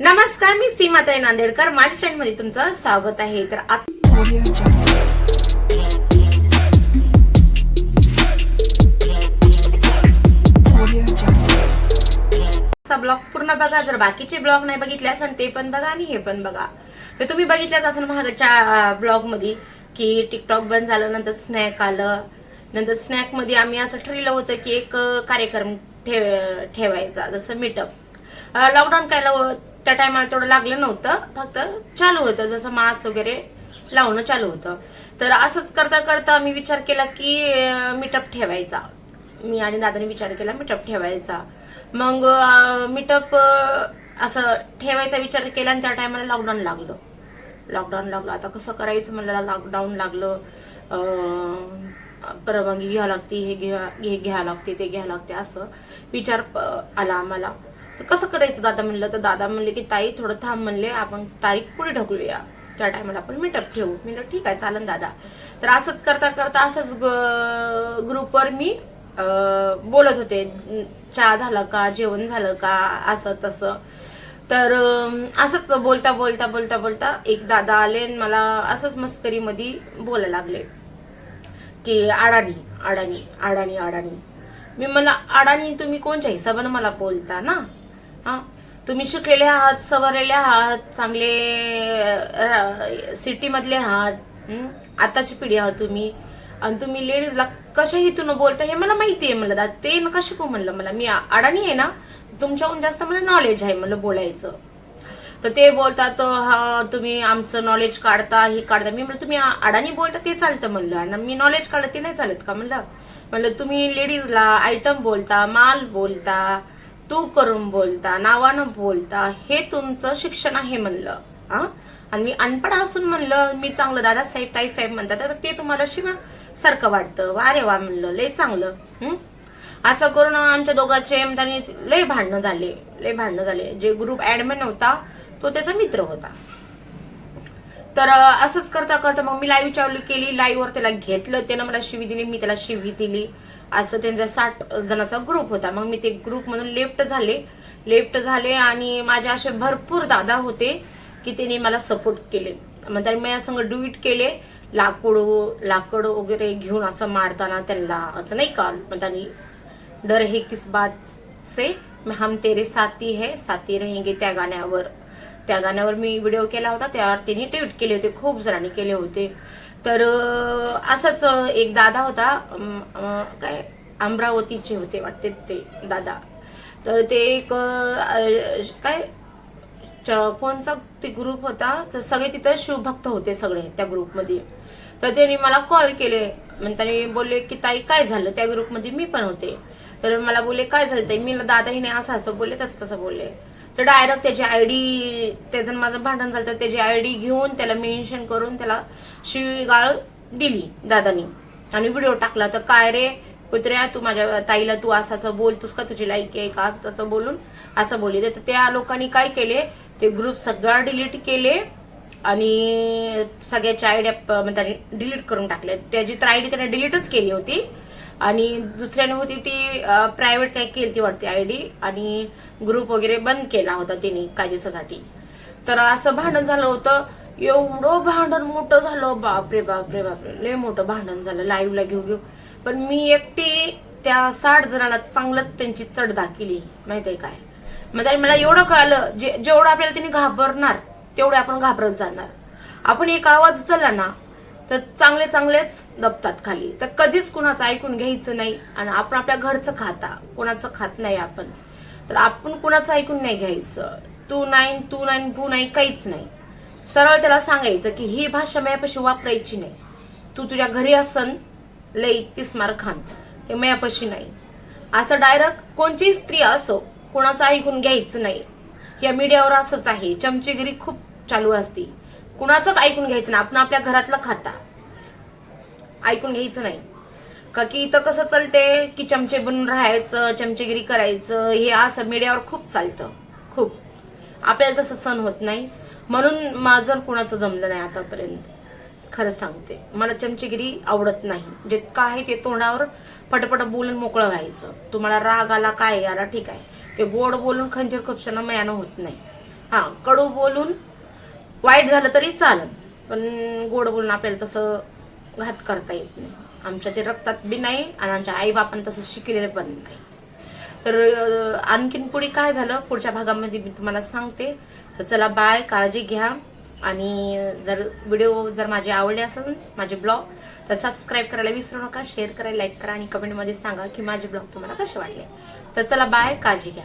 नमस्कार मी सीमाताई नांदेडकर. माझ्या चॅनलमध्ये तुमचं स्वागत आहे. तर ब्लॉग पूर्ण बघा. जर बाकीचे ब्लॉग नाही बघितले असेल ते पण बघा आणि हे पण बघा. तर तुम्ही बघितल्याच असेल महागच्या ब्लॉगमध्ये की टिकटॉक बंद झालं नंतर स्नॅक आलं. नंतर स्नॅकमध्ये आम्ही असं ठरलं होतं की एक कार्यक्रम ठेव ठेवायचा जसं मीटअप लॉकडाऊन काय त्या टायमाला तेवढं लागलं नव्हतं. फक्त चालू होतं जसं मास वगैरे लावणं चालू होतं. तर असंच करता करता आम्ही विचार केला की मीटअप ठेवायचा. मी आणि दादाने विचार केला मीटअप ठेवायचा. मग मीटअप असं ठेवायचा विचार केला आणि त्या टायमाला लॉकडाऊन लागलं. लॉकडाऊन लागलं. आता कसं करायचं म्हणलं लॉकडाऊन लागलं. परवानगी घ्यावी लागते हे घ्या हे घ्यावं लागते ते घ्यावं लागते असं विचार आला आम्हाला. तर कसं करायचं? दादा म्हणलं तर दादा म्हणले की ताई थोडं थांब म्हणले आपण तारीख पुढे ढकलूया. त्या टायमाला आपण मीटअप ठेवू. मी म्हणलं ठीक आहे चालन दादा. तर असंच करता करता असंच ग्रुपवर मी बोलत होते. चहा झालं का? जेवण झालं का? असं तसं. तर असंच बोलता बोलता बोलता बोलता एक दादा आले आणि मला असंच मस्करीमध्ये बोलायला लागले. की अडाणी अडाणी अडाणी अडाणी. मी मला अडाणी तुम्ही कोणच्या हिशोबानं मला बोलता ना? हा? तुम्ही शिकलेले आहात सवरलेले आहात चांगले सिटी मधले आहात. हं? आताची पिढी आहात तुम्ही. आणि तुम्ही लेडीजला कशा हेतून बोलता हे मला माहिती आहे म्हणलं. ते नका शिकू म्हणलं मला. मी अडाणी आहे ना तुमच्याहून जास्त मला नॉलेज आहे म्हणलं बोलायचं. तर ते बोलतात हा तुम्ही आमचं नॉलेज काढता हे काढता. मी म्हणलं तुम्ही अडाणी बोलता ते चालतं म्हणलं. आणि मी नॉलेज काढलं ते नाही चालत का म्हणलं? म्हणलं तुम्ही लेडीजला आयटम बोलता माल बोलता. तू करून बोलता नावानं बोलता हे तुमचं शिक्षण आहे म्हणलं हा? आणि मी अनपड असून म्हणलं मी चांगलं दादासाहेब ताईसाहेब म्हणतात तर ते तुम्हाला शिवा सारखं वाटतं. वा रे वा म्हणलं लय चांगलं असं करून आमच्या दोघांचे त्यांनी लय भांडणं झाले लय भांडणं झाले. जे ग्रुप ऍडमिन होता तो त्याचा मित्र होता. तर असंच करता करता मग मी लाईव्ह चालू केली लाईव्हवर त्याला घेतलं त्यानं मला शिवी दिली मी त्याला शिवी दिली. असं त्यांचा साठ जणांचा ग्रुप होता. मग मी ते ग्रुप मधून लेफ्ट झाले. लेफ्ट झाले आणि माझे असे भरपूर दादा होते की त्यांनी मला सपोर्ट केले. मग त्यांनी मी संग डुईट केले. लाकूड लाकूड वगैरे घेऊन असं मारताना त्यांना असं नाही का मग त्यांनी डर है किस बात से? हम तेरे साथी है साथी रहेंगे त्या गाण्यावर. त्या गाण्यावर मी व्हिडिओ केला होता. त्यावर त्यांनी ट्विट केले होते. खूप जणांनी केले होते. तर असंच एक दादा होता काय अमरावतीचे होते वाटते ते दादा. तर ते एक काय च- कोणचा ते ग्रुप होता तर सगळे तिथं शिवभक्त होते सगळे त्या ग्रुपमध्ये तर त्यांनी मला कॉल केले. मग त्यांनी बोलले की ताई काय झालं? त्या ग्रुपमध्ये मी पण होते. तर मला बोलले काय झालं? ताई मी दादाही नाही असं असं बोलले तसं तसं बोलले. तर डायरेक्ट त्याची आय डी त्याचं माझं भांडण झालं तर त्याची आय डी घेऊन त्याला मेन्शन करून त्याला शिवीगाळ दिली दादानी. आणि व्हिडिओ टाकला. तर काय रे? कुत्र्या तू माझ्या ताईला तू असं असं बोलतोस का? तुझी लाईक आहे का? असं तसं बोलून असं बोलली. तर त्या लोकांनी काय केले? ते ग्रुप सगळा डिलीट केले आणि सगळ्याच्या आयडिया त्याने डिलीट करून टाकल्या त्याची तर आयडी त्याने डिलीटच केली होती. आणि दुसऱ्याने होती ती प्रायव्हेट काय केली ती वाटते आयडी आणि ग्रुप वगैरे बंद केला होता तिने काही दिवसासाठी. तर असं भांडण झालं होतं. एवढं भांडण मोठं झालं. बापरे बापरे बापरे. लय मोठं भांडण झालं. लाईव्हला घेऊ घेऊ. पण मी एकटी त्या साठ जणांना चांगलंच त्यांची चढ केली माहिती आहे काय? मग मला एवढं कळलं जे जेवढं आपल्याला तिने घाबरणार तेवढे आपण घाबरत जाणार. आपण एक आवाज चला ना तर चांगले चांगलेच दबतात खाली. तर कधीच कुणाचं ऐकून घ्यायचं नाही आणि आपण आपल्या घरचं खाता. कुणाचं खात नाही आपण. तर आपण कुणाचं ऐकून नाही घ्यायचं. तू नाही तू नाही तू नाही काहीच नाही. सरळ त्याला सांगायचं की ही भाषा मायापाशी वापरायची नाही. तू तुझ्या घरी असन लई तिस्मार खान. हे मयापाशी नाही. असं डायरेक्ट कोणची स्त्री असो कोणाचं ऐकून घ्यायचं नाही. या मीडियावर असंच आहे. चमचेगिरी खूप चालू असते. कुणाचं ऐकून घ्यायचं नाही. आपण आपल्या घरातलं खाता. ऐकून घ्यायचं नाही. का की इथं कसं चालते की चमचे बनून राहायचं चमचेगिरी करायचं हे असं मीडियावर खूप चालतं. खूप. आपल्याला तसं सण होत नाही. म्हणून माझं कुणाचं जमलं नाही आतापर्यंत. खरं सांगते. मला चमचेगिरी आवडत नाही. जे काय आहे ते तोंडावर पटपट बोलून मोकळं व्हायचं. तुम्हाला राग आला काय आला ठीक आहे. ते गोड बोलून खंजीर खुपशानं मयानं होत नाही. हा कडू बोलून वाईट झालं तरी चालेल पण गोड बोलून आपल्याला तसं घात करता येत नाही. आमच्या ते रक्तात बी नाही आणि आमच्या आईबापाने तसं शिकलेलं पण नाही. तर आणखीन पुढे काय झालं? पुढच्या भागामध्ये मी तुम्हाला सांगते. तर चला बाय काळजी घ्या. आणि जर व्हिडिओ जर माझे आवडले असेल माझे ब्लॉग तर सबस्क्राईब करायला विसरू नका. शेअर करायला लाईक करा आणि कमेंटमध्ये सांगा की माझे ब्लॉग तुम्हाला कसे वाटले. तर चला बाय काळजी घ्या.